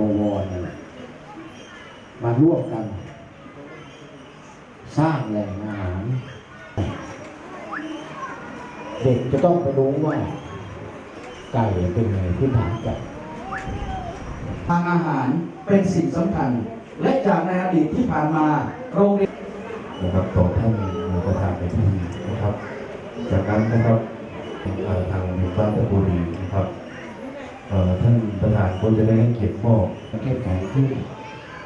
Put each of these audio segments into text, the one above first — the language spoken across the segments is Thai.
บวรนั่นแหละมาร่วมกัน สร้างแหล่งอาหาร เด็กจะต้องไปรู้ว่า ไก่เป็นไงพื้นฐานไก่ทางอาหารเป็นสิ่งสำคัญ และจากในอดีตที่ผ่านมาโรงเรียนนะครับของท่านประธานในพิธีนะครับ จากนั้นนะครับเอ่อทางหมู่บ้านตะบุรีนะครับเอ่อ ท่านประธานก็จะได้ให้เกียรติมอบเข้มแข็งขึ้น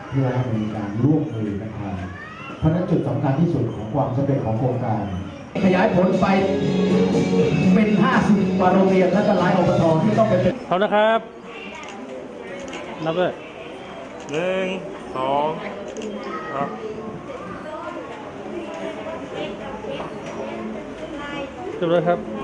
เพื่อให้มีการร่วมมือกันทำเพราะฉะนั้นจุดสำคัญที่สุดของความสำเร็จของโครงการ ขยายผลไปเป็น 50กว่าโรงเรียนและก็หลายอบตที่ต้องไปเป็นพร้อมนะครับนับเลยหนึ่งสองครับจบเลยครับ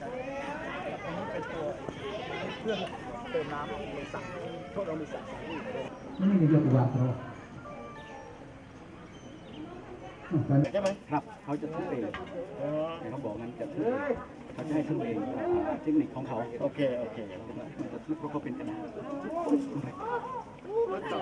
ไม่ได้ยกว่าเราใช่ไหมครับเขาจะทุบเองเขาบอกงั้นจะทุบเองเขาจะให้ทุบเองเทคนิคของเขาโอเคโอเคมันจะทุบเพราะเขาเป็นกระดาษ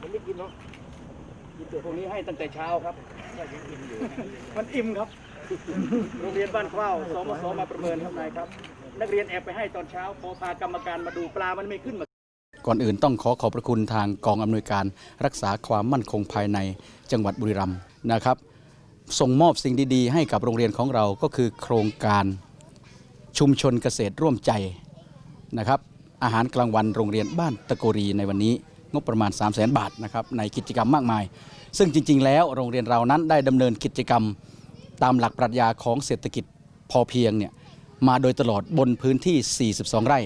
ผมไม่กินเนาะกินแต่พวกนี้ให้ตั้งแต่เช้าครับมันอิ่มครับ โรงเรียนบ้านเข้าวสมสมาประเมินครับนายครับ นักเรียนแอบไปให้ตอนเช้าพอพากรรมการมาดูปลามันไม่ขึ้นมาก่อนอื่นต้องขอขอบพระคุณทางกองอำนวยการรักษาความมั่นคงภายในจังหวัดบุรีรัมย์นะครับ ส่งมอบสิ่งดีๆ ให้กับโรงเรียนของเราก็คือโครงการชุมชนเกษตรร่วมใจนะครับ อาหารกลางวันโรงเรียนบ้านตะโกรีในวันนี้งบประมาณ 3 0 0แสนบาทนะครับในกิจกรรมมากมาย ซึ่งจริง ๆ แล้วโรงเรียนเรานั้นได้ดำเนินกิจกรรม ตามหลักปรัชญาของเศรษฐกิจพอเพียงเนี่ยมาโดยตลอดบนพื้นที่ 42 ไร่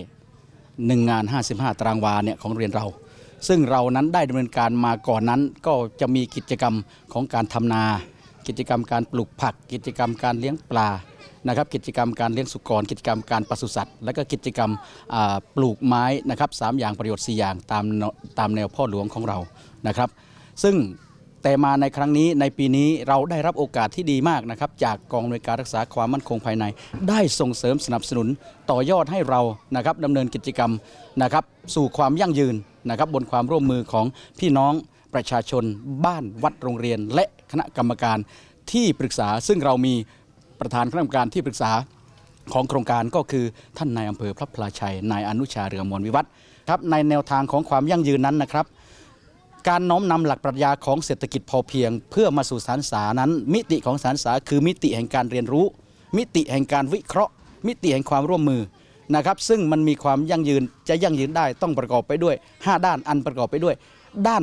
หนึ่งงาน 55 ตารางวาเนี่ยของโรงเรียนเรา ซึ่งเรานั้นได้ดำเนินการมาก่อนนั้น ก็จะมีกิจกรรมของการทำนา กิจกรรมการปลูกผัก กิจกรรมการเลี้ยงปลา นะครับกิจกรรมการเลี้ยงสุกร กิจกรรมการปศุสัตว์ และก็กิจกรรมปลูกไม้นะครับสามอย่างประโยชน์ 4 อย่างตามตามแนวพ่อหลวงของเรานะครับ ซึ่งแต่มาในครั้งนี้ในปีนี้เราได้รับโอกาสที่ดีมากนะครับ จากกองอำนวยการรักษาความมั่นคงภายใน ได้ส่งเสริมสนับสนุนต่อยอดให้เรานะครับดำเนินกิจกรรมนะครับสู่ความยั่งยืนนะครับบนความร่วมมือของพี่น้องประชาชน บ้านวัดโรงเรียน และคณะกรรมการที่ปรึกษาซึ่งเรามี ประธานคณะกรรมการที่ปรึกษาของโครงการก็คือท่านนายอำเภอพระพลาชัย นายอนุชาเรือมวลวิวัฒน์ครับในแนวทางของความยั่งยืนนั้นนะครับ การน้อมนำหลักปรัชญาของเศรษฐกิจพอเพียง เพื่อมาสู่สารสานั้น มิติของสารสาคือมิติแห่งการเรียนรู้ มิติแห่งการวิเคราะห์ มิติแห่งความร่วมมือนะครับ ซึ่งมันมีความยั่งยืนจะยั่งยืนได้ต้องประกอบไปด้วย 5 ด้านอันประกอบไปด้วย ด้าน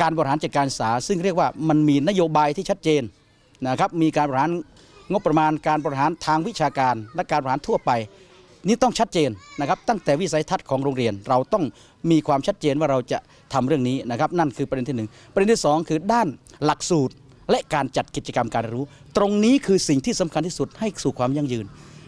การบริหารจัดการศึกษาซึ่งเรียกว่ามันมีนโยบายที่ชัดเจนนะครับมีการบริหาร งบประมาณการบริหารทางวิชาการ และการบริหารทั่วไป นี่ต้องชัดเจนนะครับ ตั้งแต่วิสัยทัศน์ของโรงเรียน เราต้องมีความชัดเจนว่าเราจะทำเรื่องนี้นะครับ นั่นคือประเด็นที่หนึ่งประเด็นที่สองคือด้านหลักสูตรและการจัดกิจกรรมการเรียนรู้ ตรงนี้คือสิ่งที่สำคัญที่สุดให้สู่ความยั่งยืน